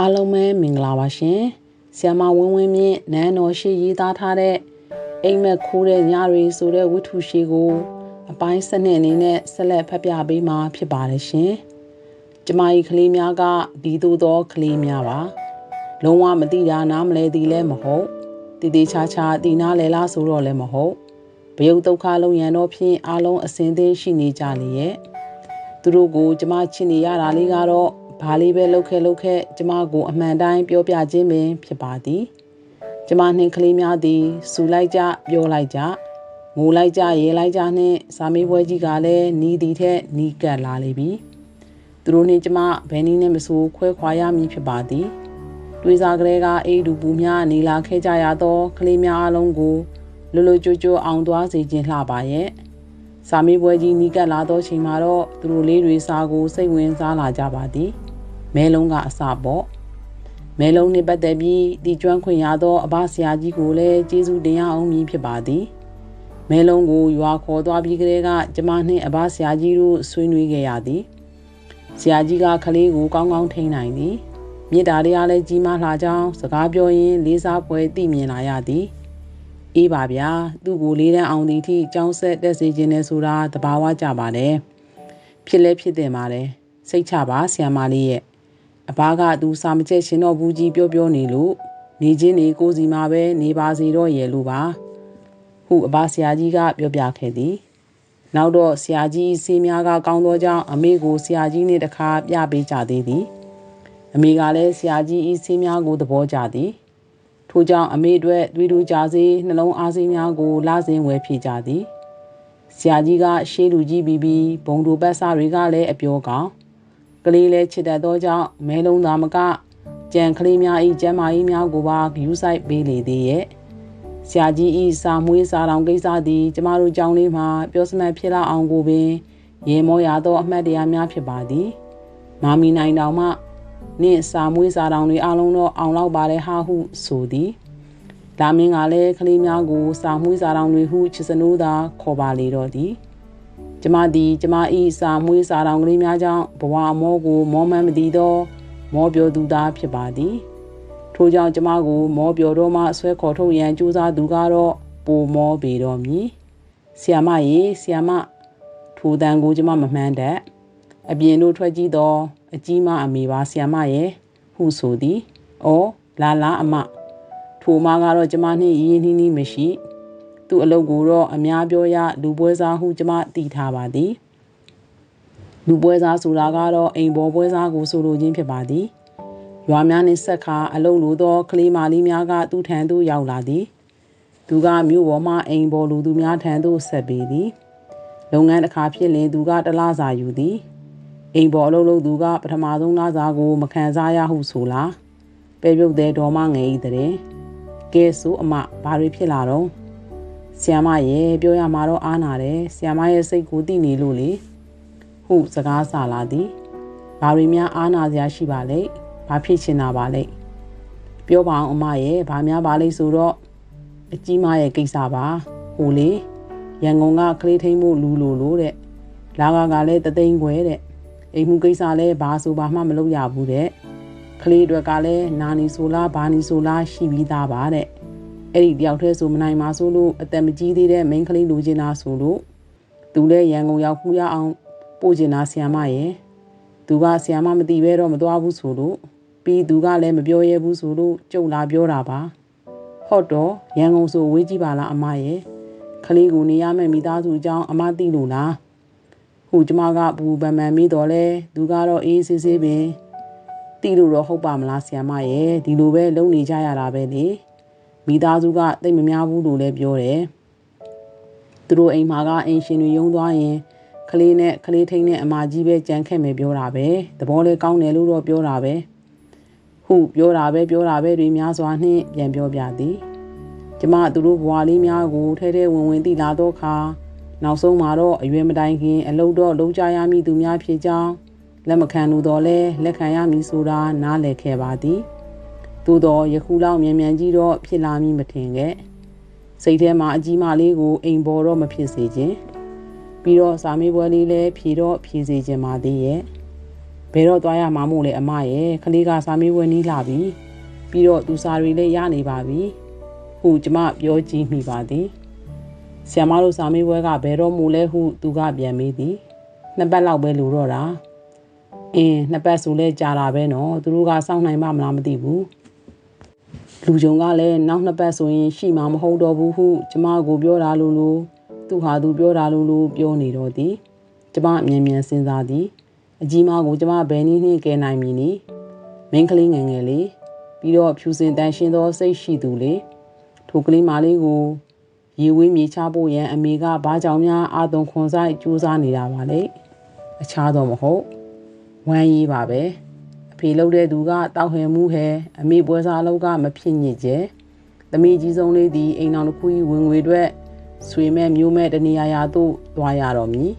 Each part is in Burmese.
အားလုံးပဲမင်္ဂလာပါရှင်။ဆီယမဝင်းဝင်းမြင့်နန်းတော်ရှိရေးသားထားတဲ့အိမ်မက်ခိုးတဲ့ညတွေဆိုတဲ့ဝတ္ထုရှိကို အပိုင်းစနစ်အနေနဲ့ဆက်လက်ဖတ်ပြပေးမှာဖြစ်ပါတယ်ရှင်။ကျမကြီးကလေးများကဒီသို့သောကလေးများပါ။လုံးဝမသိတာနားမလဲသည်လည်းမဟုတ်။တည်တည်ချာချာတည်နာလဲလားဆိုတော့လည်းမဟုတ်။ဘယုတ်ဒုက္ခလုံးရန်တော့ဖြင့်အလုံးအစင်းသေးရှိနေကြလေရဲ့။သူတို့ကိုကျမချစ်နေရတာလေးကတော့ ဘာလေးပဲလှုပ်ခဲလှုပ်ခဲကျမကိုအမှန်တိုင်းပြောပြခြင်းပင်ဖြစ်ပါသည်ကျမနှင့်ကလေးများသည်စူလိုက်ကြပြောလိုက်ကြငိုလိုက်ကြရဲလိုက်ကြနှင့်စာမေးပွဲကြီးကလည်းနီးသည်ထက်နီးကပ်လာလေပြီသူတို့နှင့်ကျမဘယ်နည်းနဲ့မဆိုခွဲခွာရမည်ဖြစ်ပါသည်တွေးစားကလေးကအိဒူပူများနေလာခဲ့ကြရသောကလေးများအလုံးကိုလွလွကြွကြွအောင်သွားစေခြင်းလှပါရဲ့စာမေးပွဲကြီးနီးကပ်လာသောချိန်မှာတော့သူတို့လေးတွေစာကိုစိတ်ဝင်စားလာကြပါသည် မဲလုံးကအစပေါ့မဲလုံးနှင့်ပတ်သက်ပြီးတည်ကျွမ်းခွင့်ရသောအဘဆရာကြီးကိုလည်းကျေးဇူးတင်ရအောင်မည်ဖြစ်ပါသည်မဲလုံးကိုရွာခေါ်သွားပြီးကလေးကကျမနှင့်အဘဆရာကြီးတို့ဆွေးနွေးခဲ့ရသည်ဆရာကြီးကကလေးကိုကောင်းကောင်းထိန်းနိုင်သည်မြစ်တာတရားလည်းကြီးမားလာကြောင်းစကားပြောရင်းလေးစားပွဲသိမြင်လာရသည်အေးပါဗျာသူ့ကိုလေးတန်းအောင်သည်ထိကြောင်းဆက်တက်စေခြင်းနဲ့ဆိုတာတဘာဝကြပါတယ်ဖြစ်လဲဖြစ်တင်ပါတယ်စိတ်ချပါဆရာမလေးရဲ့ အဘကသူစာမကျက်ရှင်တော့ဘူးကြီးပြောပြောနေလို့နေချင်းနေကိုစီမှာပဲနေပါစေတော့ရဲ့လို့ပါဟုအဘဆရာကြီးကပြောပြခဲ့သည်နောက်တော့ဆရာကြီးဆေးများကကောင်းသောကြောင့်အမေကိုဆရာကြီးနဲ့တခါပြပေးကြသေးသည်အမေကလည်းဆရာကြီးဤဆေးများကိုသဘောကျသည်ထို့ကြောင့်အမေအတွက်တွေးတူကြစေနှလုံးအားစိမ်းများကိုလာစဉ်ဝယ်ဖြည့်ကြသည်ဆရာကြီးကရှေးလူကြီးပြီးပြီးဘုံတို့ပတ်စားတွေကလည်းအပြောကောင်း ကလေးလည်းချစ်တတ်သောကြောင့်မဲလုံးသာမကကြံကလေးများဤကျမ်းမာရေးများကိုပါဂယူးဆိုင်ပေးလေသေးရဲ့ဆရာကြီးဤစာမွေးစာတောင်ကိစ္စသည်ကျမတို့ကြောင်းလေးမှာပြောစမှတ်ဖြစ်လာအောင်ကိုပင်ရေမောရသောအမှတ်တရများဖြစ်ပါသည်မာမီနိုင်တောင်မှနင့်စာမွေးစာတောင်တွေအလုံးတော့အောင်လောက်ပါလေဟာဟုဆိုသည်လာမင်းကလည်းကလေးများကိုစာမွေးစာတောင်တွေဟုချစ်စနိုးသာခေါ်ပါလေတော့သည် ကျမသည်ကျမ၏စာမွေးစာတောင်ကလေးများကြောင့်ဘဝအမောကို မောမှန်းမသိသော မောပြောသူသားဖြစ်ပါသည်ထို့ကြောင့်ကျမကို မောပြောတော့မှဆွဲခေါ်ထုတ်ရန်ကြိုးစားသူကတော့ပိုမောပေတော်မူဆီယမရေဆီယမထိုတန်ကိုကျမမမှန်းတတ်အပြင်တို့ထွက်ကြည့်တော့အကြီးမအမေပါဆီယမရဲ့ဟုဆိုသည်။အော်လာလာအမထိုမကတော့ကျမနှင့်ရင်းနှီးနှီးမရှိ သူ့အလုပ်ကိုတော့အများပြောရလူပွဲစားဟုကျမသိထားပါသည်လူပွဲစားဆိုတာကတော့အိမ်ပေါ်ပွဲစားကိုဆိုလိုခြင်းဖြစ်ပါသည်ရွာများနှင့်ဆက်ခါအလုပ်လိုသောကလေးမလေးများကသူ့ထံသို့ရောက်လာသည်သူကမြို့ပေါ်မှအိမ်ပေါ်လူသူများထံသို့ဆက်ပေသည်လုပ်ငန်းတစ်ခါဖြစ်လင်သူကတလားစာယူသည်အိမ်ပေါ်အလုပ်လုပ်သူကပထမဆုံးလားစာကိုမခံစားရဟုဆိုလားပဲပြုတ်တဲ့ဒေါ်မငယ်ဤတဲ့ကဲဆိုအမဘာတွေဖြစ်လာတော့ ဆီယမရဲ့ပြောရမှာတော့အားနာတယ်ဆီယမရဲ့စိတ်ကိုသိနေလို့လေဟုစကားဆလာသည်ဘာတွေများအားနာစရာရှိပါလဲဘာဖြစ်ချင်တာပါလဲပြောပါအောင်အမရဲ့ဘာများပါလဲဆိုတော့အကြီးမရဲ့ကိစ္စပါဟိုလေရန်ကုန်ကကလေးထိန်မှုလူလိုလိုတဲ့လာကကလည်းတသိန်းခွဲတဲ့အိမ်မှုကိစ္စလည်းဘာဆိုဘာမှမလုပ်ရဘူးတဲ့ကလေးအတွက်ကလည်းနာနီဆိုလားဘာနီဆိုလားရှိပြီးသားပါတဲ့ အဲ့ဒီတယောက်တည်းဆိုမနိုင်ပါဆိုလို့အသက်မကြီးသေးတဲ့မိန်းကလေးလူချင်းသားဆိုလို့သူလည်းရန်ကုန်ရောက်ဖူးရအောင်ပို့ကျင်တာဆီယမရဲ့သူကဆီယမမသိဘဲတော့မသွားဘူးဆိုလို့ပြီးသူကလည်းမပြောရဲဘူးဆိုလို့ကြုံလာပြောတာပါဟုတ်တော့ရန်ကုန်ဆိုဝေးကြည့်ပါလားအမရဲ့ခလေးကိုနေရမယ့်မိသားစုအကြောင်းအမသိလို့လားဟူကျမကဘူပန်ပန်မိတော့လဲသူကတော့အေးဆေးဆေးပင်တိလို့တော့ဟုတ်ပါမလားဆီယမရဲ့ဒီလိုပဲလုံနေကြရတာပဲလေ မိသားစုကတိတ်မများဘူးလို့လည်းပြောတယ်သူတို့အိမ်မှာကအင်ရှင်တွေယုံသွားရင်ကလေးနဲ့ကလေးထိန်နဲ့အမကြီးပဲကြံခဲ့မယ်ပြောတာပဲသဘောလေးကောင်းတယ်လို့တော့ပြောတာပဲဟုပြောတာပဲပြောတာပဲတွေများစွာနှင့်ပြန်ပြောပြသည်ကျမသူတို့ဘွာလေးများကိုထဲထဲဝင်ဝင်သိလာသောအခါနောက်ဆုံးမှာတော့အရွယ်မတိုင်ခင်အလုတ်တော့လုံးကြရမည်သူများဖြစ်ကြောင်းလက်မခံလို့တော့လဲလက်ခံရမည်ဆိုတာနားလည်ခဲ့ပါသည် သို့တော့ယခုလောက်မြန်မြန်ကြီးတော့ဖြစ်လာမည်မထင်ခဲ့စိတ်ထဲမှာအကြီးမလေးကိုအိမ်ပေါ်တော့မဖြစ်စေခြင်းပြီးတော့စာမေးပွဲလေးလည်းဖြေတော့ဖြေစေခြင်းပါသေးရဲ့ဘယ်တော့သွားရမှာမို့လဲအမရဲ့ကလေးကစာမေးပွဲနီးလာပြီပြီးတော့သူစာတွေလည်းရနေပါပြီဟုကျမပြောကြည့်မိပါသည်ဆီယမတို့စာမေးပွဲကဘယ်တော့မို့လဲဟုသူကပြန်မေးသည်နှစ်ပတ်လောက်ပဲလိုတော့တာအင်းနှစ်ပတ်ဆိုလဲကြာတာပဲနော်သူတို့ကစောင့်နိုင်မှမလားမသိဘူး လူကြုံကလည်းနောက်နှစ်ပတ်ဆိုရင်ရှိမှာမဟုတ်တော့ဘူးဟုကျမကိုပြောတာလို့လို့သူဟာသူပြောတာလို့လို့ပြောနေတော့သည်ကျမအမြင်မြန်စဉ်းစားသည်အကြီးမကိုကျမဘယ်နည်းနှင့်ကယ်နိုင်မည်နီမင်းကလေးငယ်ငယ်လေးပြီးတော့ဖြူစင်တန်ရှင်းသောစိတ်ရှိသူလေးထိုကလေးမလေးကိုရေဝေးမြေချဖို့ရန်အမေကဘာကြောင့်များအာသွန်ခွန်ဆိုင်ကြိုးစားနေတာပါလေအခြားတော့မဟုတ်ဝမ်းရေးပါပဲအ ဖေလှုပ်တဲ့သူကတောက်ဟဲမှုဟဲအမေပွဲစားလောက်ကမဖြစ်ညစ်ကျဲသမီးကြီးဆုံးလေးသည်အိမ်တော်တစ်ခုကြီးဝင်ငွေအတွက်ဆွေမဲ့မျိုးမဲ့တနေရာရာသို့သွားရတော့မည်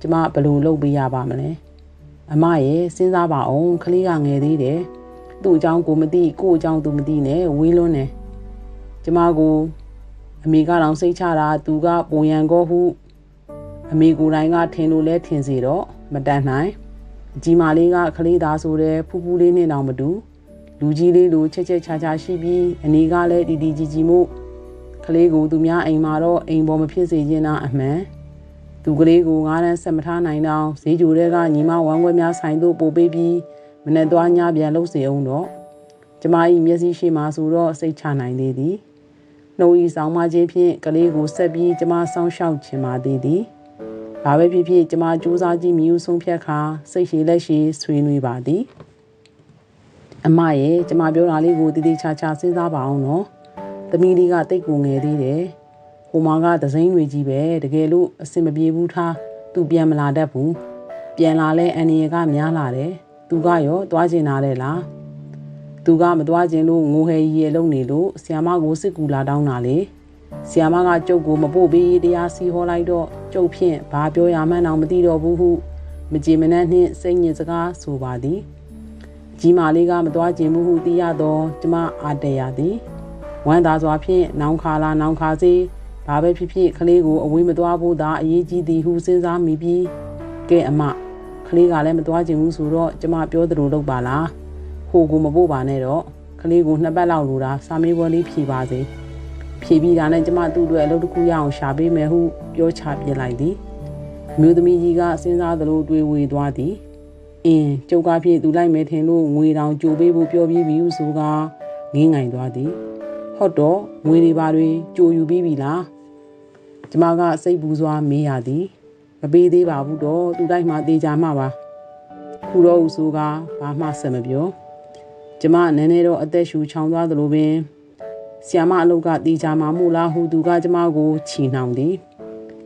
ကျမဘယ်လိုလုပ်ပေးရပါမလဲအမရဲ့စဉ်းစားပါအောင်ကလေးကငယ်သေးတယ်သူ့အကြောင်းကိုမသိကို့အကြောင်းသူမသိနဲ့ဝေးလွန်းတယ်ကျမကိုအမေကတော့စိတ်ချတာသူကပုံရန်ကောဟုအမေကိုယ်တိုင်ကထင်လို့လဲထင်စီတော့မတတ်နိုင် အကြီးမလေးကကလေးသားဆိုတဲ့ဖူးဖူးလေးနဲ့တောင်မတူလူကြီးလေးလိုချက်ချက်ချာချာရှိပြီးအနေကလည်းတီတီကြီးကြီးမို့ကလေးကိုသူများအိမ်မှာတော့အိမ်ပေါ်မဖြစ်စေချင်တာအမှန်သူကလေးကိုငားတန်းဆက်မထားနိုင်တော့ဈေးကြိုတွေကညီမဝမ်းခွဲများဆိုင်သို့ပို့ပေးပြီးမနေ့သွားညပြန်လှုပ်စေအောင်တော့ကျမ၏မျက်စိရှိမှဆိုတော့စိတ်ချနိုင်သေးသည်နှုတ်ဤဆောင်မခြင်းဖြင့်ကလေးကိုဆက်ပြီးကျမစောင်းရှောက်ခြင်းပါသေးသည် ဘာပဲဖြစ်ဖြစ်ကျမစူးစမ်းကြည့်မြူဆုံးဖြတ်ခါစိတ်ရှိလက်ရှိဆွေးနွေးပါသည်အမရဲ့ကျမပြောတာလေးကိုတည်တည်ချာချာစဉ်းစားပါအောင်နော်သမီးလေးကတိတ်ကိုငယ်သေးတယ်ဟိုမှာကသစိမ်းတွေကြီးပဲတကယ်လို့အဆင်မပြေဘူးထားသူပြန်မလာတတ်ဘူးပြန်လာလဲအန်ရီကများလာတယ်သူကရောသွားကျင်လာတယ်လားသူကမသွားခြင်းလို့ငိုဟဲကြီးရဲ့လုံနေလို့ဆီယာမကိုစစ်ကူလာတောင်းတာလေ ဆီယာမကကျုပ်ကိုမပို့ပေးတရားစီဟောလိုက်တော့ကျုပ်ဖြင့်ဘာပြောရမှန်းတော့မသိတော့ဘူးဟုမကြည်မနှံ့နှင့်စိတ်ညစ်စကားဆိုပါသည်ကြီးမာလေးကမသွားခြင်းမှုဟုသိရသောကျမအာတရသည်ဝမ်းသာစွာဖြင့်နောင်ခါလာနောင်ခါစေဘာပဲဖြစ်ဖြစ်ကလေးကိုအဝေးမသွားဖို့သာအရေးကြီးသည်ဟုစဉ်းစားမိပြီးကဲအမကလေးကလည်းမသွားခြင်းဘူးဆိုတော့ကျမပြောသလိုလုပ်ပါလားဟိုကိုမပို့ပါနဲ့တော့ကလေးကိုနှစ်ပတ်လောက်လိုတာစာမေးပွဲလေးဖြေပါစေ ဖြေပြီးတာနဲ့ကျမသူ့အတွက်အလုပ်တစ်ခုရအောင်ရှာပေးမယ်ဟုပြောချပြလိုက်သည်မျိုးသမီးကြီးကစဉ်းစားသလိုတွေးဝေသွားသည်အင်းကျုပ်ကဖြင့်သူလိုက်မယ်ထင်လို့ငွေတောင်ကြိုပေးဖို့ပြောပြီးပြီဟုဆိုကငင်းငိုင်သွားသည်ဟုတ်တော့ငွေတွေပါတွေကြိုယူပြီးပြီလားကျမကစိတ်ပူစွာမေးရသည်မပေးသေးပါဘူးတော့သူတိုက်မှတေးကြမှာပါခုတော့ဦးဆိုကဘာမှဆက်မပြောကျမနည်းနည်းတော့အသက်ရှူချောင်သွားသလိုပင် ဆီယမအလုတ်ကတေးကြမှာမို့လားဟုသူကကျမကိုချီနှောင်သည်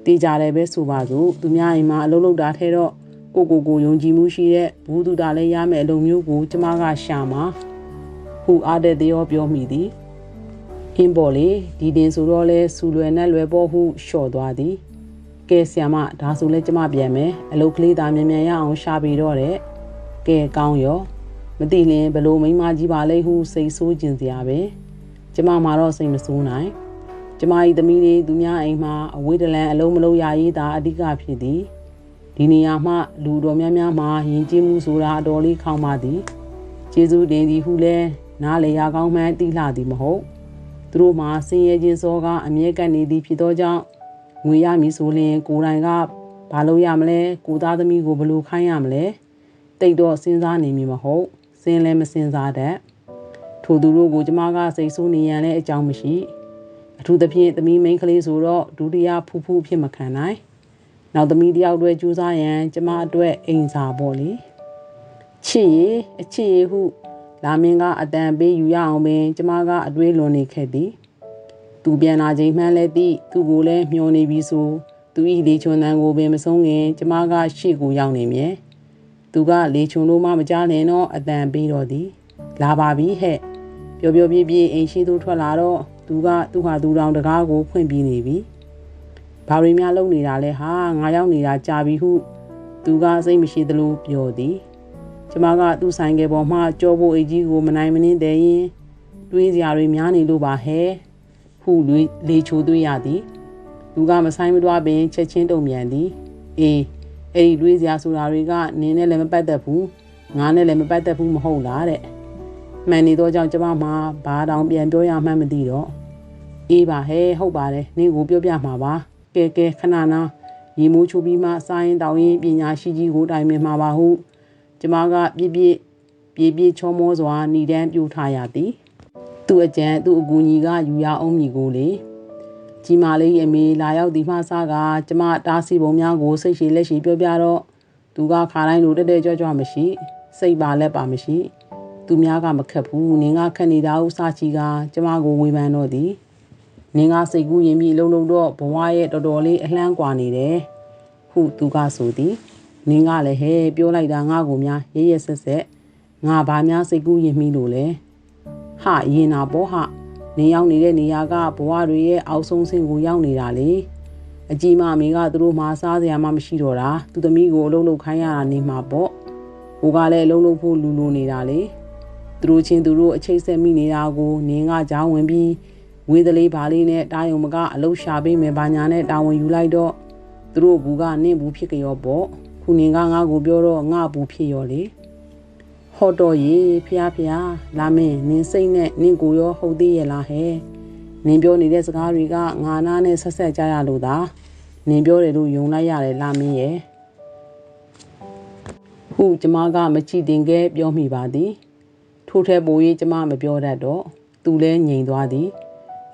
တေးကြတယ်ပဲဆိုပါစို့သူများအိမ်မှာအလုပ်လုပ်တာထဲတော့ကိုကိုကိုယုံကြည်မှုရှိတဲ့ဘူးသူတာလည်းရမယ်အလုပ်မျိုးကိုကျမကရှာမှာဟုအားတဲ့သေးရောပြောမိသည်အင်းပေါ်လေဒီတင်ဆိုတော့လဲစူလွယ်နဲ့လွယ်ပေါ်ဟုလျှော့သွားသည်ကဲဆီယမဒါဆိုလဲကျမပြန်မယ်အလုပ်ကလေးသာမြန်မြန်ရအောင်ရှာပြီးတော့တဲ့ကဲကောင်းရောမသိလင်ဘလို့မိမကြီးပါလဲဟုစိတ်ဆိုးကျင်စရာပဲ ကျမမှာတော့စိတ်မဆိုးနိုင်ကျမ၏သမီးလေးသူများအိမ်မှာအဝေးတလန်အလုံးမလုံးရရေးသာအဓိကဖြစ်သည်ဒီနေရာမှလူတော်များများမှာယဉ်ကျေးမှုဆိုတာအတော်လေးခေါင်းပါသည်ကျေးဇူးတင်သည်ဟုလဲနားလေရကောင်းမှန်းသိလှသည်မဟုတ်သူတို့မှာဆင်းရဲခြင်းစောကအမြဲကပ်နေသည်ဖြစ်သောကြောင့်ငွေရမည်ဆိုရင် ကိုယ်တိုင်ကဘာလို့ရမလဲကိုသားသမီးကိုဘယ်လိုခိုင်းရမလဲတိတ်တော့စဉ်းစားနေမည်မဟုတ်စင်လည်းမစဉ်းစားတတ် ထိုသူတို့ကိုကျမကစိတ်ဆိုးနေရန်လည်းအကြောင်းမရှိအထူးသဖြင့်သမီးမိန်းကလေးဆိုတော့ဒုတိယဖူးဖူးဖြစ်မခံနိုင်နောက်သမီးတယောက်တည်းကြိုးစားရန်ကျမအတွက်အိမ်စာပေါ့လေချစ်ရအချစ်ရဟု လာမင်းကအတန်ပေးယူရအောင်ပင် ကျမကအတွေးလွန်နေခဲ့သည်သူပြန်လာချိန်မှန်းလဲသိသူ့ကိုလည်းမျောနေပြီဆိုသူဤလေချွန်တန်ကိုပင်မဆုံးခင် ကျမကရှေ့ကိုရောက်နေမြဲသူကလေချွန်လို့မှမကြားလင်တော့အတန်ပေးတော့သည်လာပါပြီဟဲ့ ပျော်ပျော်ပြေးပြေးအိမ်ရှိသူထွက်လာတော့သူကသူ့ဟာသူတောင်တကားကိုဖွင့်ပြီးနေပြီဘာတွေများလုပ်နေတာလဲဟာငါရောက်နေတာကြာပြီဟုသူကစိတ်မရှိသလိုပြောသည်ကျမကသူ့ဆိုင်ကယ်ပေါ်မှကြောဖို့အိတ်ကြီးကိုမနိုင်မနှင်းတဲ့ရင်တွေးစရာတွေများနေလို့ပါဟဲ့ဟုလေချိုသွေးရသည်လူကမဆိုင်မတွားပင်ချက်ချင်းတုံမြန်သည်အေးအဲ့ဒီတွေးစရာဆိုတာတွေကနင်းနဲ့လည်းမပတ်သက်ဘူးငါနဲ့လည်းမပတ်သက်ဘူးမဟုတ်လားတဲ့ မှန်နေတော့ကြောင့်ကျမမှာဘာတောင်ပြန်ပြောရမှန်းမသိတော့အေးပါဟဲဟုတ်ပါတယ်နင့်ကိုပြောပြမှာပါကဲကဲခဏနာရီမိုးချိုးပြီးမှစာရင်တောင်းရင်ပညာရှိကြီးကိုတိုင်ပင်မှာပါဟုကျမကပြည့်ပြည့်ပြေးပြေးချောမောစွာဏီတန်းပြူထားရသည်သူ့အကြံသူ့အကူကြီးကယူရအောင်မည်ကိုလေကြီးမာလေးအမေလာရောက်ဒီမှစားကကျမတားစီပုံများကိုစိတ်ရှိလက်ရှိပြောပြတော့သူကခါတိုင်းလိုတက်တက်ကြွကြွမရှိ စိတ်ပါလက်ပါမရှိ သူများကမခက်ဘူးနင်းကခက်နေတာဟုစချီကကျမကိုဝေဖန်တော့သည်နင်းကစိတ်ကူးရင်ပြီးလုံလုံတော့ဘဝရဲ့တော်တော်လေးအလှမ်းကွာနေတယ်ဟုသူကဆိုသည်နင်းကလည်းဟဲ့ပြောလိုက်တာငါ့ကိုများရဲရဲဆက်ဆက်ငါဘာများစိတ်ကူးရင်မိလို့လဲဟာရင်နာပေါ့ဟာနေရောက်နေတဲ့နေရာကဘဝတွေရဲ့အောက်ဆုံးဆင့်ကိုရောက်နေတာလေအကြီးမအမေကသူတို့မှစားစရာမှမရှိတော့တာသူသမီးကိုအလုံးလုံးခိုင်းရတာနေမှာပေါ့ကိုကလည်းအလုံးလုံးဖို့လူလိုနေတာလေ သူတို့ချင်းသူတို့အချိတ်ဆက်မိနေတာကိုနင်းကကြောင်းဝင်ပြီးဝေးသလေးဘာလေးနဲ့တာယုံမကအလုရှာပေးမယ်ဘာညာနဲ့တာဝန်ယူလိုက်တော့သူတို့ဘူးကနင့်ဘူးဖြစ်ကြောပေါ့ခုနင်ကငါ့ကိုပြောတော့ငါဘူးဖြစ်ရောလေဟော့တော့ရေဖျားဖျားလာမင်းနင်းစိတ်နဲ့နင့်ကိုရောဟုတ်သေးရဲ့လားဟဲ့နင်ပြောနေတဲ့စကားတွေကငါနာနဲ့ဆက်ဆက်ကြရလို့သာနင်ပြောတယ်လို့ယုံလိုက်ရတယ်လာမင်းရဲ့ခုကျမကမကြည့်တင်ခဲ့ပြောမိပါသည် ထိုးထဲပို၍ကျမမပြောတတ်တော့သူလဲငြိမ်သွားသည်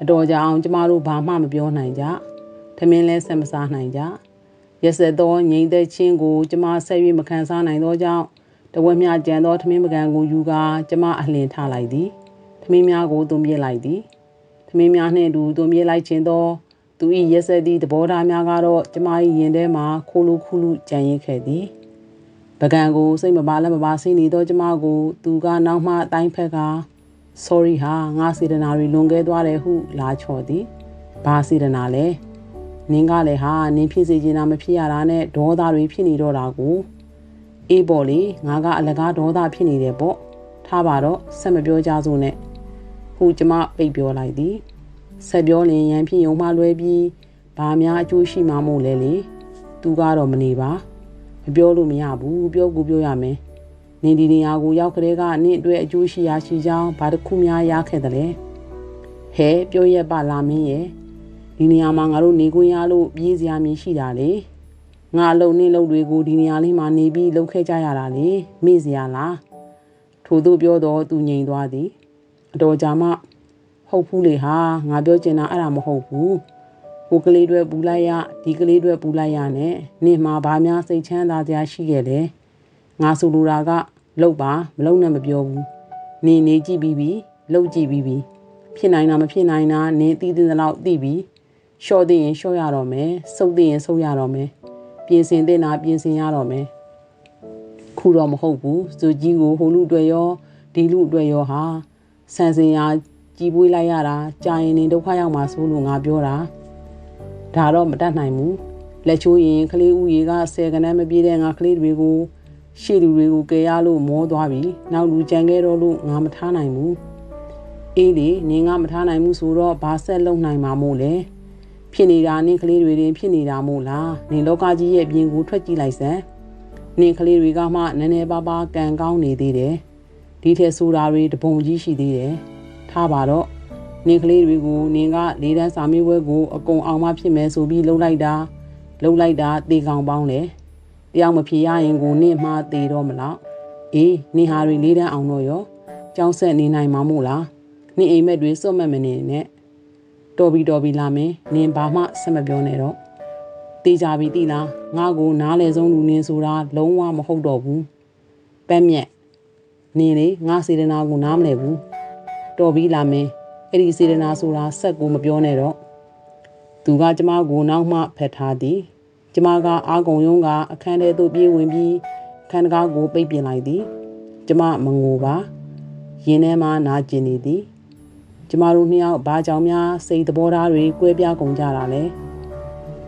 အတော်ကြာအောင်ကျမတို့ဘာမှမပြောနိုင်ကြထမင်းလဲဆက်မစားနိုင်ကြရက်ဆက်သောငြိမ်သက်ခြင်းကိုကျမဆက်၍မခံစားနိုင်သောကြောင့်တဝက်မြကြံသောထမင်းပကံကိုယူကာကျမအလင်းထားလိုက်သည်ထမင်းများကိုသွန်ပြစ်လိုက်သည်ထမင်းများနှင့်အတူသွန်ပြစ်လိုက်ခြင်းသောသူ၏ရက်ဆက်သည့်သဘောထားများကတော့ကျမ၏ရင်ထဲမှာခိုးလူခုလူကြံရစ်ခဲ့သည် ပကံကိုစိတ်မပါလက်မပါဆင်းနေသောကျမကိုသူကနောက်မှအတိုင်းဖက်က sorry ဟာငါစေတနာတွေလွန်ကဲသွားတယ်ဟုလာချော်သည်ဘာစေတနာလဲနင်းကလည်းဟာနင်းဖြစ်စေချင်တာမဖြစ်ရတာနဲ့ဒေါသတွေဖြစ်နေတော့တာကိုအေးပေါ့လေငါကအလကားဒေါသဖြစ်နေတယ်ပေါ့ထားပါတော့ဆက်မပြောကြစို့နဲ့ခုကျမပိတ်ပြောလိုက်သည်ဆက်ပြောလင်ရန်ဖြစ်ယုံမှလွဲပြီးဘာများအကျိုးရှိမှမို့လဲလေသူကတော့မနေပါမ ပြောလို့မရဘူးပြောကူပြောရမယ်နင်ဒီနေရာကိုရောက်ကြတဲ့ကနင့်အတွက်အကျိုးရှိရာရှိကြောင်းဘာတစ်ခုများရခဲ့တယ်လဲဟဲပြောရက်ပါလာမင်းရဲ့ဒီနေရာမှာငါတို့နေခွင့်ရလို့ပြေးစရာမြင်ရှိတာလေငါအလုံနဲ့လုံတွေကိုဒီနေရာလေးမှာနေပြီးလှုပ်ခဲကြရတာလေမိစရာလားထို့သူပြောတော့သူငြိမ်သွားသည်အတော်ကြာမှဟုတ်ဘူးလေဟာငါပြောချင်တာအဲ့ဒါမဟုတ်ဘူး ဟိုကလေးတွေပူလိုက်ရဒီကလေးတွေပူလိုက်ရနဲ့နေမှာဘာများစိတ်ချမ်းသာစရာရှိခဲ့လဲငါဆိုလိုတာကလှုပ်ပါမလှုပ်နဲ့မပြောဘူးနေနေကြည့်ပြီးပြီလှုပ်ကြည့်ပြီးပြီဖြစ်နိုင်တာမဖြစ်နိုင်တာနင်းသိတဲ့လောက်သိပြီရှော့သိရင်ရှော့ရတော့မယ်စုပ်သိရင်စုပ်ရတော့မယ်ပြင်ဆင်တဲ့နာပြင်ဆင်ရတော့မယ်ခုတော့မဟုတ်ဘူးဇူကြီးကိုဟိုလူအတွက်ရောဒီလူအတွက်ရောဟာဆန်စင်ရာကြည်ပွေးလိုက်ရတာကြာရင်နေဒုက္ခရောက်မှာဆိုလို့ငါပြောတာ ဒါတော့မတတ်နိုင်ဘူးလက်ချိုးရင်ကလေးဦးရေက10ကနန်းမပြည့်တဲ့ငါကလေးတွေကိုရှေ့လူတွေကိုကယ်ရလို့မောသွားပြီနောက်လူကြံခဲ့တော့လို့ငါမထားနိုင်ဘူးအေးလေနင်ကမထားနိုင်ဘူးဆိုတော့ဘာဆက်လုံနိုင်မှာမို့လဲဖြစ်နေတာနင်ကလေးတွေတင်ဖြစ်နေတာမို့လားနင်လောကကြီးရဲ့ပြင်ကိုထွက်ကြည့်လိုက်စမ်းနင်ကလေးတွေကမှနည်းနည်းပါးပါးကံကောင်းနေသေးတယ်ဒီထက်ဆိုတာတွေတပုံကြီးရှိသေးတယ်ထားပါတော့ နင်ကလေးတွေကိုနင်ကလေးတန်းစာမေးပွဲကိုအကုန်အောင်မှဖြစ်မယ်ဆိုပြီးလှုပ်လိုက်တာလှုပ်လိုက်တာတေကောင်ပေါင်းတယ်တယောက်မဖြေရရင်ကိုနင့်မှားသေးတော့မလားအေးနင်ဟာတွေလေးတန်းအောင်တော့ရောကြောင်းဆက်နေနိုင်မှာမို့လားနင်အိမ်မက်တွေစွတ်မက်မနေနဲ့တော်ပြီတော်ပြီလာမင်းနင်ဘာမှဆက်မပြောနဲ့တော့တေးကြပြီတိလားငါ့ကိုနားလေဆုံးလူနင်ဆိုတာလုံးဝမဟုတ်တော့ဘူးပက်မြက်နင်လေငါစေတနာကိုနားမလဲဘူးတော်ပြီလာမင်း အဲ့ဒီစေတနာဆိုတာဆက်ကိုမပြောနဲ့တော့သူကကျမကိုနောက်မှဖက်ထားသည်ကျမကအာကုံယုံကအခန်းထဲသို့ပြေးဝင်ပြီးခန်းတကားကိုပိတ်ပင်လိုက်သည်ကျမမငိုပါရင်ထဲမှာနာကျင်နေသည်ကျမတို့နှစ်ယောက်ဘာကြောင့်များစိတ်သဘောထားတွေကွဲပြားကုန်ကြတာလဲ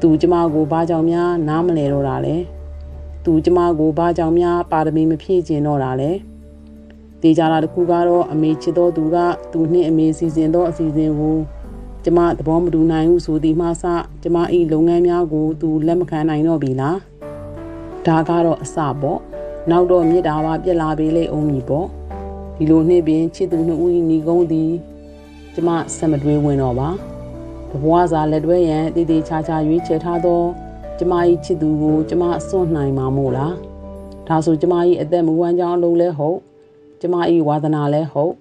သူကျမကိုဘာကြောင့်များနားမလဲတော့တာလဲသူကျမကိုဘာကြောင့်များပါရမီမဖြည့်ကျင်တော့တာလဲ တေချာတာတခုကတော့အမေချစ်တော်သူကသူနှင့်အမေစီစဉ်သောအစီအစဉ်ကိုကျမသဘောမတူနိုင်ဘူးဆိုသည်မှစကျမဤလုပ်ငန်းများကိုသူလက်မခံနိုင်တော့ပြီလားဒါကတော့အစပေါ့နောက်တော့မြစ်တာပါပြက်လာပေလေအောင်မည်ပေါ့ဒီလိုနှိပ်ပင်ချစ်သူနှစ်ဦးဤညီကုန်းသည်ကျမဆက်မတွေးဝင်တော့ပါတဘွားစာလက်တွဲရန်တည်တည်ချာချာရွေးချယ်ထားသောကျမ၏ချစ်သူကိုကျမစွန့်နိုင်မှာမို့လားဒါဆိုကျမ၏အသက်မူဝမ်းကြောင်းအလုံးလဲဟုတ် ကျမ၏ဝါသနာလဲဟုတ်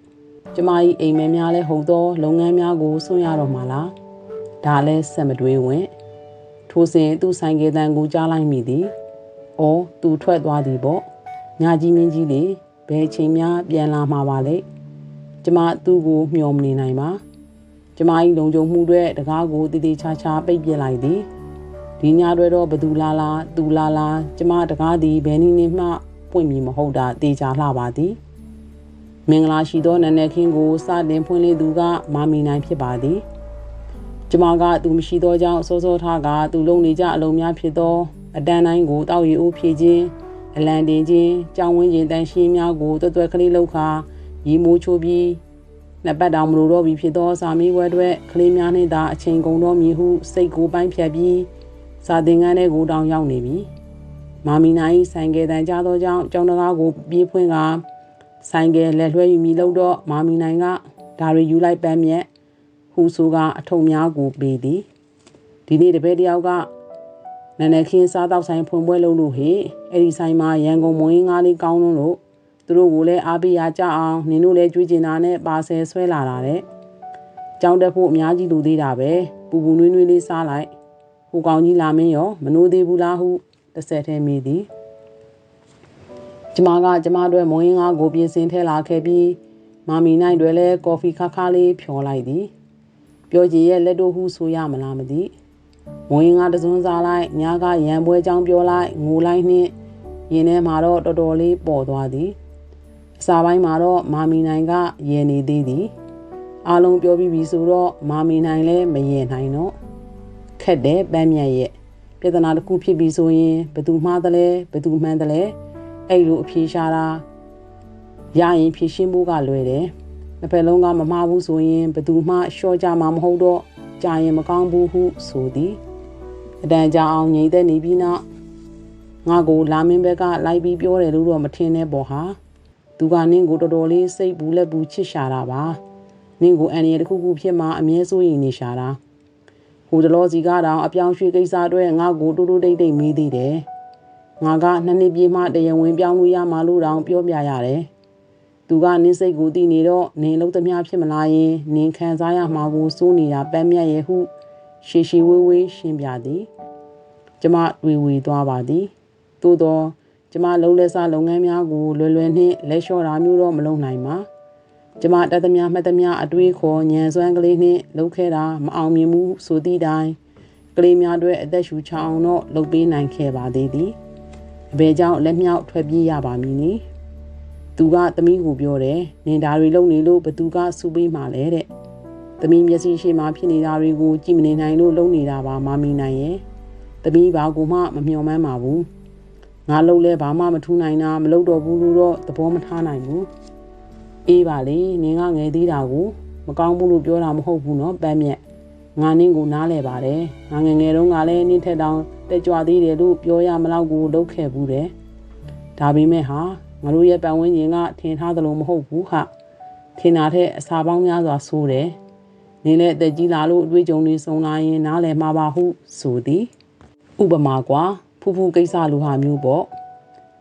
ကျမ၏အိမ်မဲများလဲဟုတ်သောလုပ်ငန်းများကိုစွန့်ရတော့မှာလားဒါလဲဆက်မတွေးဝင်ထိုစဉ်သူဆိုင်ကေတန်ကိုကြားလိုက်မိသည်။အော်သူထွက်သွားသည်ပေါ့။ညာကြီးမင်းကြီးလေဘယ်ချိန်များပြန်လာမှာပါလဲ။ကျမသူ့ကိုမျှော်မနေနိုင်ပါ။ကျမ၏လုံခြုံမှုတွေတကားကိုတည်တည်ချာချာပိတ်ပြလိုက်သည်။ဒီညတွေတော့ဘသူလာလာသူလာလာကျမတကားသည်ဘယ်နည်းနည်းမှပွင့်မီမဟုတ်တာတေချာလှပါသည်။ မင်္ဂလာရှိသောနန်းနယ်ခင်းကိုစတင်ဖွင့်လေသူကမာမီနိုင်ဖြစ်ပါသည်။ကျမကသူမရှိသောကြောင့်စောစောထားကသူလုံနေကြအလုံးများဖြစ်သောအတန်းတိုင်းကိုတောက်ရီဦးဖြည့်ခြင်းအလံတင်ခြင်းကြောင်ဝင်းခြင်းတန်ရှင်းများကိုတွတ်တွက်ကလေးလောက်ခါရီမိုးချိုးပြီးနှစ်ပတ်တောင်မလိုတော့ပြီဖြစ်သောစာမီးဝဲအတွက်ကလေးများနှင့်သာအချိန်ကုန်တော့မည်ဟုစိတ်ကိုပိုင်းဖြတ်ပြီးစာသင်ခန်းထဲကိုတောင်ရောက်နေပြီမာမီနိုင်ဆိုင်ကယ်တန်ကြသောကြောင့်ကြောင်တကားကိုပြေးဖွင့်က ဆိုင်ကယ်လက်လွှဲယူမိလို့တော့မာမီနိုင်ကဒါရီယူလိုက်ပန်းမြက်ဟူဆိုကအထုံများကိုပေးသည်ဒီနေ့တပည့်တယောက်ကနနခင်းစားတော့ဆိုင်ဖွင့်ပွဲလုပ်လို့ဟေ့အဲ့ဒီဆိုင်မှာရန်ကုန်မွေးငါးလေးကောင်းလုံးလို့သူတို့ကိုလည်းအားပေးရကြအောင်နင်တို့လည်းကြွေးကျင်တာနဲ့ပါဆယ်ဆွဲလာတာတဲ့ကြောင်းတက်ဖို့အများကြီးလူသေးတာပဲပူပူနွေးနွေးလေးစားလိုက်ဟိုကောင်ကြီးလာမင်းရောမနိုးသေးဘူးလားဟုတစ်ဆက်ထဲမိသည် ကျမကကျမတို့မွေးငါးကိုပြင်ဆင်ထဲလာခဲ့ပြီးမာမီနိုင်တွေလည်းကော်ဖီခါခါလေးဖြော်လိုက်သည်ပြောကြည်ရဲ့လက်တို့ဟုဆိုရမလားမသိမဝင်ငါတစွန်းစားလိုက်ညာကရံပွဲကြောင်းပြောလိုက်ငိုလိုက်နှင့်ရင်ထဲမှာတော့တော်တော်လေးပေါ်သွားသည်အစာပိုင်းမှာတော့မာမီနိုင်ကရဲနေသေးသည်အားလုံးပြောပြီးပြီဆိုတော့မာမီနိုင်လည်းမရဲနိုင်တော့ခက်တဲ့ပန်းမြတ်ရဲ့ပြဿနာတစ်ခုဖြစ်ပြီးဆိုရင်ဘသူမှားတယ်လဲဘသူမှန်တယ်လဲ အဲ့လိုအဖြေရှာတာရရင်ဖြေရှင်းဖို့ကလွယ်တယ်နှစ်ဖက်လုံးကမမှားဘူးဆိုရင်ဘယ်သူမှရှော့ကြမှာမဟုတ်တော့ကြာရင်မကောင်းဘူးဟုဆိုသည်အတန်ကြာအောင်ငြိမ့်သက်နေပြီးနောက်ငါကိုလာမင်းဘက်ကလိုက်ပြီးပြောတယ်လို့တော့မထင်နဲ့ပေါ့ဟာသူကနင်းကိုတော်တော်လေးစိတ်ဘူးလက်ဘူးချစ်ရှာတာပါနင်းကိုအန်ရတခုခုဖြစ်မှအမြဲစိုးရိမ်နေရှာတာဟိုတလောစီကတော့အပြောင်းရွှေ့ကိစ္စအတွက်ငါကိုတူတူတိတ်တိတ်မေးသေးတယ် ငါကနှစ်နှစ်ပြေးမှတရားဝင်ပြောင်းလို့ရမှာလို့တောင်ပြောပြရတယ်သူကနင်းစိတ်ကိုတည်နေတော့နင်းလုံးသမျှဖြစ်မလာရင်နင်းခံစားရမှာကိုစိုးနေတာပန်းမြတ်ရဲ့ဟုရှေရှေဝေးဝေးရှင်းပြသည်ကျမတွေ့ဝေသွားပါသည်သို့တော့ကျမလုံးလက်စားလုပ်ငန်းများကိုလွယ်လွယ်နှင့်လက်လျှော့တာမျိုးတော့မလုပ်နိုင်ပါကျမတသက်များမှတ်သမျှအတွေးခေါ်ညံစွမ်းကလေးနှင့်လုပ်ခဲ့တာမအောင်မြင်ဘူးဆိုသည့်တိုင်ကလေးများအတွက်အသက်ရှူချအောင်တော့လုပ်ပေးနိုင်ခဲ့ပါသေးသည် အဘယ်ကြောင့်လက်မြောက်ထွက်ပြေးရပါမည်နည်းသူကသမီးကိုပြောတယ်နင်ဒါတွေလုပ်နေလို့ဘသူကစူပေးမှလဲတဲ့သမီးမျက်စိရှိမှဖြစ်နေတာတွေကိုကြည့်မနေနိုင်လို့လုပ်နေတာပါမမီနိုင်ရဲ့သမီးဘာကိုမှမမျှော်မှန်းပါဘူးငါလုပ်လဲဘာမှမထူးနိုင်တာမလုပ်တော့ဘူးလို့တော့သဘောမထားနိုင်ဘူးအေးပါလေနင်ကငယ်သေးတာကိုမကောင်းဘူးလို့ပြောတာမဟုတ်ဘူးနော်ပန်းမြက် ငါနင်းကိုနားလဲပါတယ်ငါငယ်ငယ်တုန်းကလည်းနင်းထက်တောင်တက်ကြွသေးတယ်လို့ပြောရမလောက်ကိုလုပ်ခဲ့ဘူးတယ်ဒါပေမဲ့ဟာငါတို့ရဲ့ပတ်ဝန်းကျင်ကထင်ထားသလိုမဟုတ်ဘူးခထင်တာတဲ့အစာပေါင်းများစွာဆိုးတယ်နင်းလည်းအသက်ကြီးလာလို့အတွေ့အကြုံတွေစုံလာရင်နားလည်မှာပါဟုဆိုသည်ဥပမာကွာဖူးဖူးကိစ္စလိုဟာမျိုးပေါ့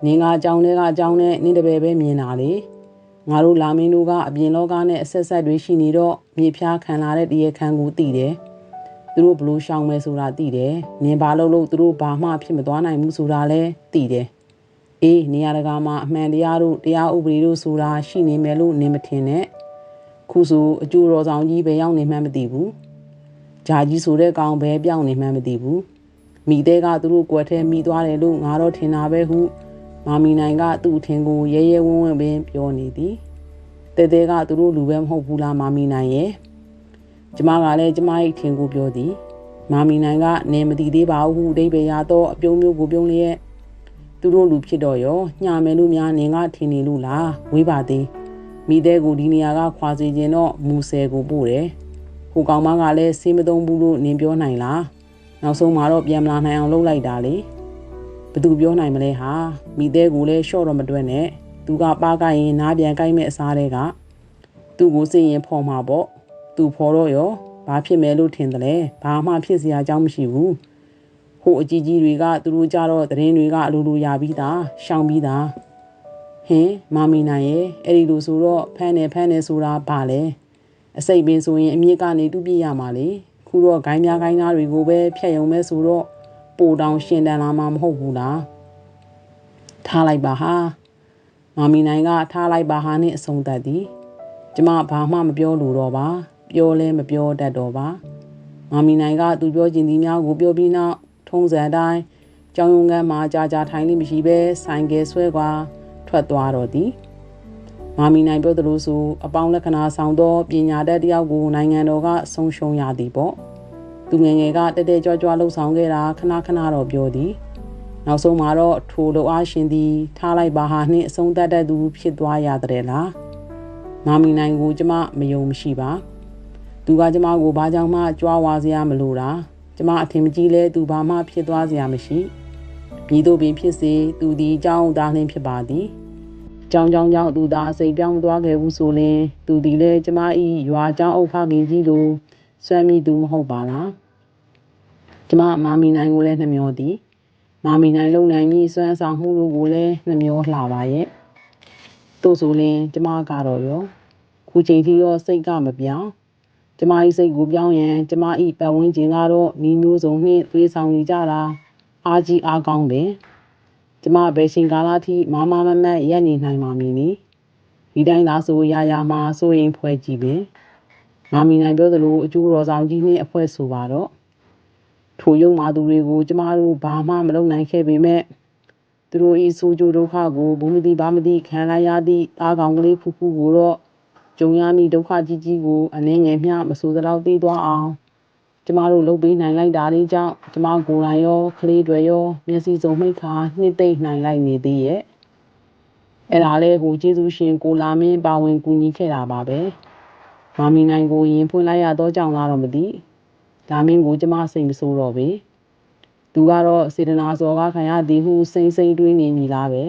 နင်းကအကြောင်းတွေကအကြောင်းနဲ့နင်းတပည့်ပဲမြင်တာလေ ငါတို့လာမင်းတို့ကအပြင်လောကနဲ့အဆက်ဆက်တွေရှိနေတော့မြေဖျားခံလာတဲ့တရေခံကိုသိတယ်သူတို့ဘလို့ရှောင်မယ်ဆိုတာသိတယ်နင်ဘာလို့လို့သူတို့ဘာမှဖြစ်မသွားနိုင်ဘူးဆိုတာလည်းသိတယ်အေးနေရာတကာမှာအမှန်တရားတို့တရားဥပဒေတို့ဆိုတာရှိနေမယ်လို့နင်မထင်နဲ့ခုဆိုအကျိုးတော်ဆောင်ကြီးပဲရောက်နေမှန်းမသိဘူးဂျာကြီးဆိုတဲ့ကောင်ပဲပြောင်းနေမှန်းမသိဘူးမိတဲ့ကသူတို့ကွက်ထဲမိသွားတယ်လို့ငါတော့ထင်တာပဲဟု မာမီနိုင်ကသူ့အထင်ကိုရဲရဲဝံ့ဝံ့ပင်ပြောနေသည်တဲတဲကသူတို့လူပဲမဟုတ်ဘူးလားမာမီနိုင်ရဲ့ကျမကလည်းကျမရဲ့ထင်ကိုပြောသည်မာမီနိုင်ကနေမသိသေးပါဘူးဟုအဓိပ္ပာယ်ရတော့အပြုံးမျိုးကိုပြုံးလျက်သူတို့လူဖြစ်တော့ရောညှမယ်လို့များနင်ကထင်နေလို့လားဝေးပါသေးမိတဲ့ကိုဒီနေရာကခွာစီခြင်းတော့မူဆယ်ကိုပို့တယ်ဟိုကောင်မကလည်းစေးမသုံးဘူးလို့နင်ပြောနိုင်လားနောက်ဆုံးမှာတော့ပြန်မလာနိုင်အောင်လုပ်လိုက်တာလေဘဘ သူပြောနိုင်မလဲဟာမိသေးကိုလည်းရှော့တော့မတွက်နဲ့သူကပါကိုင်းရင်နားပြန်ကိုင်းမဲ့အစားတွေကသူ့ကိုစိတ်ရင်ဖော်မှာပေါ့သူဖော်တော့ရောဘာဖြစ်မယ်လို့ထင်တယ်လဲဘာမှဖြစ်စရာအကြောင်းမရှိဘူးဟိုအကြီးကြီးတွေကသူတို့ကြတော့သတင်းတွေကအလိုလိုရပြီးသားရှောင်ပြီးသားဟင်မမီနိုင်ရဲ့အဲ့ဒီလိုဆိုတော့ဖမ်းနေဖမ်းနေဆိုတာဘာလဲအစိတ်ပင်ဆိုရင်အမြင့်ကနေတူးပြရမှာလေခုတော့ဂိုင်းများဂိုင်းသားတွေကိုပဲဖျက်ယုံမဲ့ဆိုတော့ ပိုတောင်ရှင်တန်လာမှာမဟုတ်ဘူးလားထားလိုက်ပါဟာမမီနိုင်ကထားလိုက်ပါဟာနဲ့အဆုံးသတ်သည်ကျမဘာမှမပြောလို့တော့ပါပြောလဲမပြောတတ်တော့ပါမမီနိုင်ကသူပြောချင်သည်များကိုပြောပြီးနောက်ထုံးစံအတိုင်းကြောင်ယုံကန်းမှာကြာကြာထိုင်လိမ့်မရှိပဲဆိုင်ကယ်ဆွဲကွာထွက်သွားတော့သည်မမီနိုင်ပြောသလိုဆိုအပေါင်းလက္ခဏာဆောင်သောပညာတတ်တယောက်ကိုနိုင်ငံတော်ကဆုံးရှုံးရသည်ပေါ့ သူငငယ်ကတဲတဲကြွားကြွားလှုပ်ဆောင်ခဲ့တာခဏခဏတော့ပြောသည်နောက်ဆုံးမှာတော့ထိုလိုအားရှင်သည်ထားလိုက်ပါဟာနှင့်အဆုံးသတ်တတ်သူဖြစ်သွားရတဲ့လားမမီနိုင်ကိုကျမမယုံမရှိပါသူကကျမကိုဘာကြောင့်မှကြွားဝါစရာမလိုတာကျမအထင်မကြီးလဲသူဘာမှဖြစ်သွားစရာမရှိမိတို့ပင်ဖြစ်စေသူဒီအကြောင်းသားနှင်းဖြစ်ပါသည်ကြောင်ကြောင်ကြောင်သူသာစိတ်ပြောင်းသွားခဲ့ဘူးဆိုရင်သူဒီလဲကျမဤရွာကြောင်အုပ်ဖခင်ကြီးလို စွမ်းမိသူမဟုတ်ပါလားကျမမာမီနိုင်ကိုလည်းနှမျောသည်မာမီနိုင်လုံနိုင်ပြီးစွမ်းဆောင်မှုတို့ကိုလည်းနှမျောလှပါရဲ့တို့ဆိုရင် ကျမကတော့ရောခုချိန်ထိတော့စိတ်ကမပြောင်းကျမ၏စိတ်ကိုပြောင်းရန်ကျမ၏ပတ်ဝန်းကျင်ကတော့မိမျိုးစုံနှင့်သွေးဆောင်နေကြတာအားကြီးအားကောင်းပင်ကျမဘယ်ချိန်ကာလထိမမမမတ်ရက်နေနိုင်မှာမည်နီဒီတိုင်းလားဆိုရရမှာဆိုရင်ဖွဲ့ကြည့်ပင် မမီနိုင်ပြောသလိုအကျိုးတော်ဆောင်ကြီးနှင့်အဖွဲဆိုပါတော့ထိုယုံမာသူတွေကိုကျမတို့ဘာမှမလုပ်နိုင်ခဲ့ပေမဲ့သူတို့ဤဆိုကြဒုက္ခကိုဘုံမတိဘာမတိခံလိုက်ရသည့်တားကောင်ကလေးဖူးဖူးကိုတော့ကြုံရမည့်ဒုက္ခကြီးကြီးကိုအနှင်းငယ်မျှမဆိုးသလောက်သိသွားအောင်ကျမတို့လုပ်ပေးနိုင်လိုက်တာလေးကြောင့်ကျမကိုယ်တိုင်ရောကလေးတွေရောမျက်စိစုံမိတ်ခါနှစ်သိမ့်နိုင်လိုက်နေသေးရဲ့အဲ့ဒါလဲကိုကျေးဇူးရှင်ကိုလာမင်းပါဝင်ကူညီခဲ့တာပါပဲ မမီနိုင်ကိုရင်ဖွင့်လိုက်ရတော့ကြောင့်လားတော့မသိဒါမင်းကိုကျမစိတ်မဆိုးတော့ပဲသူကတော့စေတနာစော်ကခံရသည်ဟုစိမ့်စိမ့်တွေးနေမိလားပဲ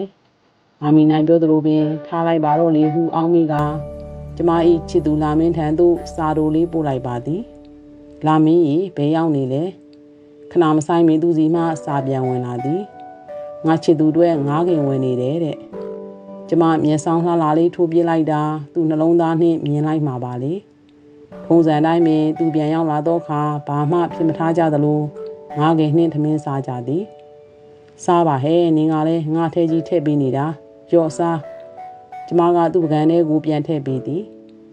မမီနိုင်ပြောသလိုပင်ထားလိုက်ပါတော့လေဟုအောင်းမိကကျမ၏ချစ်သူလာမင်းထံသို့စာတိုလေးပို့လိုက်ပါသည်လာမင်း၏ဘဲရောက်နေလေခဏမဆိုင်မင်းသူစီမှစာပြန်ဝင်လာသည်ငါချစ်သူတွေငားခင်ဝင်နေတယ်တဲ့ ကျမမျက်စောင်းလှလာလေးထိုးပြလိုက်တာသူ့နှလုံးသားနှင့်မြင်လိုက်မှာပါလေထုံးစံတိုင်းပင်သူပြန်ရောက်လာတော့ခါဘာမှဖြစ်မထားကြသလိုငားခင်နှင့်သမင်းစားကြသည်စားပါဟဲ့နင်ကလည်းငါထဲကြီးထည့်ပေးနေတာရော့စားကျမကသူ့ပကံထဲကိုပြန်ထည့်ပေးသည်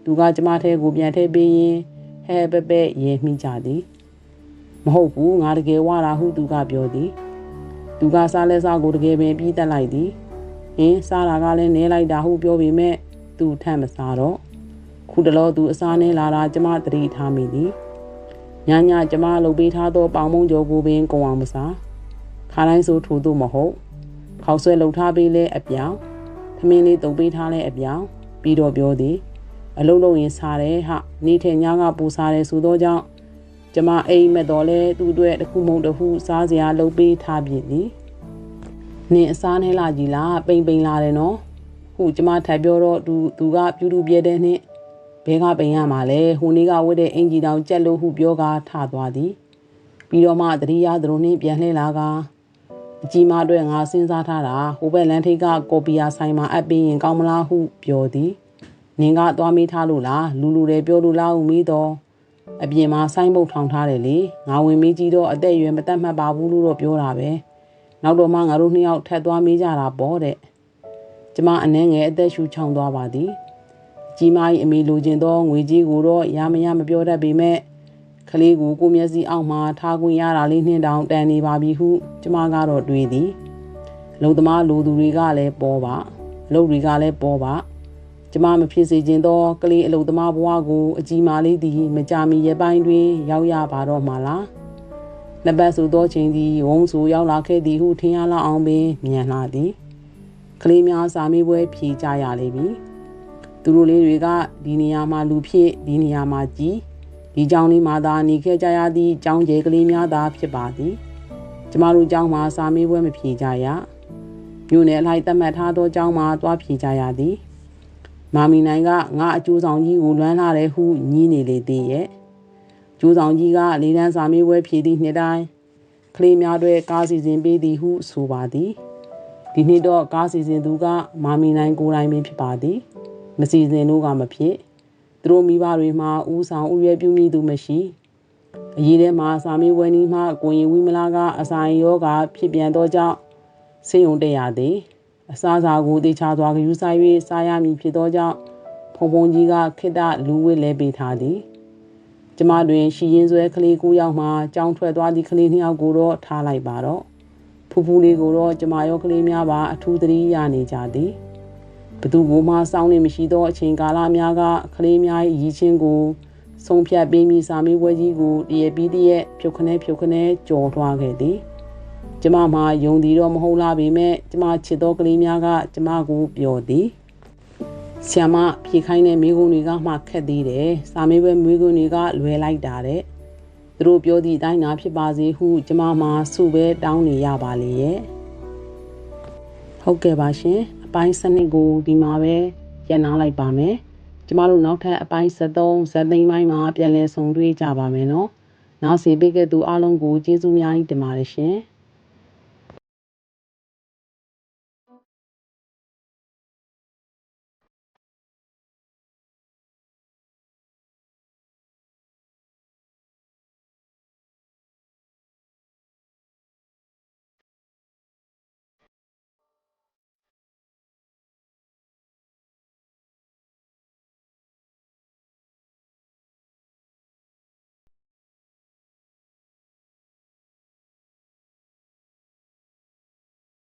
သူကကျမထဲကိုပြန်ထည့်ပေးရင်ဟဲပပရေမိကြသည်မဟုတ်ဘူးငါတကယ်ဝတာဟုသူကပြောသည်သူကစားလဲစားကိုတကယ်ပင်ပြီးတက်လိုက်သည် ဟင်းစားတာကလည်းနဲလိုက်တာဟုပြောပေမဲ့သူထမ်းမစားတော့ခုတလောသူအစားနဲလာတာကျမတတိထားမိသည်ညညကျမလှုပ်ပေးထားသောပေါင်မုံကြောကိုပင်ကုံအောင်မစားခါတိုင်းဆိုထို့သို့မဟုတ်ခေါက်ဆွဲလှုပ်ထားပေးလဲအပြောင်သမင်းလေးတုံပေးထားလဲအပြောင်ပြီးတော့ပြောသည်အလုံးလုံးရင်စားတယ်ဟာနေ့ထက်ညကပူစားတယ်ဆိုတော့ကြောင့်ကျမအိမ်မက်တော်လဲသူ့အတွက်တခုမုံတခုစားစရာလုပ်ပေးထားပြီနီ နင်အစားနဲ့လာကြည်လားပိန်ပိန်လာတယ်နော်ခုကျမထိုင်ပြောတော့သူသူကပြူတူပြဲတဲ့နှင့်ဘဲကပိန်ရမှာလဲဟိုနေ့ကဝတ်တဲ့အင်ဂျီတောင်ကြက်လို့ဟုပြောကာထသွားသည်ပြီးတော့မှတတိယသူတို့နှင့်ပြန်လှည့်လာကအကြီးမအတွက်ငါစဉ်းစားထားတာဟိုဘက်လန်ထိတ်ကကော်ပီယာဆိုင်မှာအပ်ပြီးရင်ကောင်းမလားဟုပြောသည်နင်ကသွားမေးထားလို့လားလူလူတွေပြောလို့လားဟုမေးတော့အပြင်မှာဆိုင်းပုတ်ထောင်ထားတယ်လေငါဝင်မေးကြည့်တော့အသက်အရွယ်မတတ်မှတ်ပါဘူးလို့တော့ပြောတာပဲ နောက်တော့မှငါတို့နှစ်ယောက်ထပ်သွားမေးကြတာပေါ့တဲ့ကျမအနှဲငယ်အသက်ရှူချောင်သွားပါသည်ကြီးမကြီးအမေလိုချင်သောငွေကြီးကိုတော့ရမရမပြောတတ်ပေမဲ့ကလေးကိုကိုမျက်စိအောက်မှာထားခွင့်ရတာလေးနှင်းတောင်တန်နေပါပြီဟုကျမကတော့တွေးသည်လုံသမားလူသူတွေကလည်းပေါ်ပါလုံတွေကလည်းပေါ်ပါကျမမဖြစ်စေခြင်းသောကလေးအလုံသမားဘဝကိုအကြီးမားလေးသည်မကြမီရပိုင်းတွင်ရောက်ရပါတော့မှာလား နှစ်ပတ်ဆိုသောချိန်သည်ဝုံဆိုရောက်လာခဲ့သည်ဟုထင်ရလောက်အောင်ပင်မြန်လာသည်ကလေးများစာမေးပွဲဖြေကြရလိမ့်မည်သူတို့လေးတွေကဒီနေရာမှာလူဖြစ်ဒီနေရာမှာကြီးဒီကြောင်လေးမှာသာနေခဲ့ကြရသည့်ကြောင်ကျဲကလေးများသာဖြစ်ပါသည်ကျမတို့ကျောင်းမှာစာမေးပွဲမဖြေကြရမြို့နယ်အလိုက်သတ်မှတ်ထားသောကျောင်းမှာသွားဖြေကြရသည်မာမီနိုင်ကငါအကျိုးဆောင်ကြီးကိုလွမ်းလာတယ်ဟုညည်းနေလေသေးရဲ့ ကျိုးဆောင်ကြီးကလေးတန်းစာမေးပွဲဖြေသည့်နှစ်တိုင်းကလေးများတွေကားစီစဉ်ပေးသည်ဟုဆိုပါသည်ဒီနှစ်တော့ကားစီစဉ်သူကမာမီနိုင်ကိုယ်တိုင်ပင်ဖြစ်ပါသည်မစီစဉ်လို့ကမဖြစ်သူတို့မိဘတွေမှာဦးဆောင်ဦးရွယ်ပြုမိသူမရှိအရေးထဲမှာစာမေးပွဲနီးမှကိုရင်ဝိမလာကအဆိုင်ယောဂါဖြစ်ပြန်သောကြောင့်ဆေးရုံတက်ရသည်အစားအစာကိုတေချာစွာဂရုစိုက်၍စားရမည်ဖြစ်သောကြောင့်ဖုံဖုံကြီးကခိတ္တလူဝိလဲပေးထားသည် ကျမတွင်ရှီရင်ဆွဲကလေးကိုယောက်မှကြောင်းထွက်သွားသည့်ကလေးနှစ်ယောက်ကိုတော့ထားလိုက်ပါတော့ဖူဖူလေးကိုတော့ကျမရောကလေးများပါအထူးသတိရနေကြသည်ဘသူကိုမှစောင်းနေမရှိသောအချိန်ကာလများကကလေးများ၏ရည်ချင်းကိုဆုံးဖြတ်ပေးမိစာမေးပွဲကြီးကိုတရပြီးတရက်ဖြုတ်ခနဲဖြုတ်ခနဲကြော်ထွားခဲ့သည်ကျမမှာယုံသည်တော့မဟုတ်လားပေမဲ့ကျမချစ်သောကလေးများကကျမကိုပြောသည် ဆီယမဖြေခိုင်းတဲ့မိကုန်းတွေကမှခက်သေးတယ်စာမေးပွဲမိကုန်းတွေကလွယ်လိုက်တာတဲ့သူတို့ပြောသည့်အတိုင်းသာဖြစ်ပါစေဟုကျမမှာစုပဲတောင်းနေရပါလေရဲ့ဟုတ်ကဲ့ပါရှင်အပိုင်းစနစ်ကိုဒီမှာပဲရန်နာလိုက်ပါမယ်ကျမတို့နောက်ထပ်အပိုင်း73ဇက်သိမ်းပိုင်းမှာပြန်လည်ဆုံတွေ့ကြပါမယ်နော်နောက်စီပေးခဲ့သူအားလုံးကိုကျေးဇူးများကြီးတင်ပါတယ်ရှင်